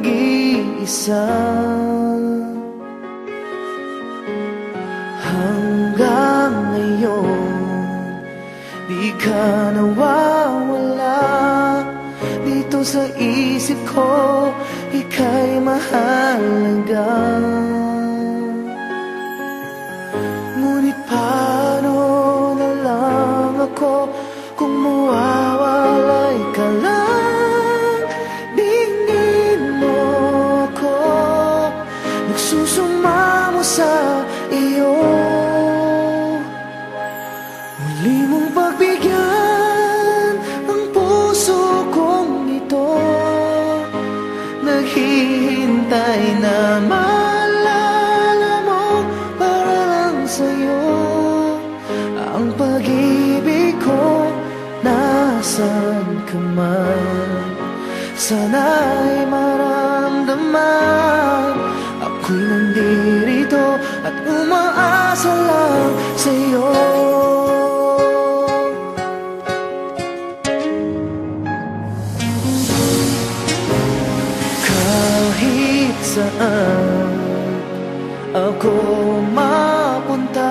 mag-isa Hanggang ngayon Di ka nawawala. Dito sa isip ko Ika'y mahalaga. Ngunit paano na lang ako Kung Nagsusumamo sa iyo. Muli mong pagbigyan Ang puso kong ito. Naghihintay na maalala mo Para lang sa'yo. Ang pag-ibig ko Nasaan ka man? Sana'y maramdaman saan ako mapunta.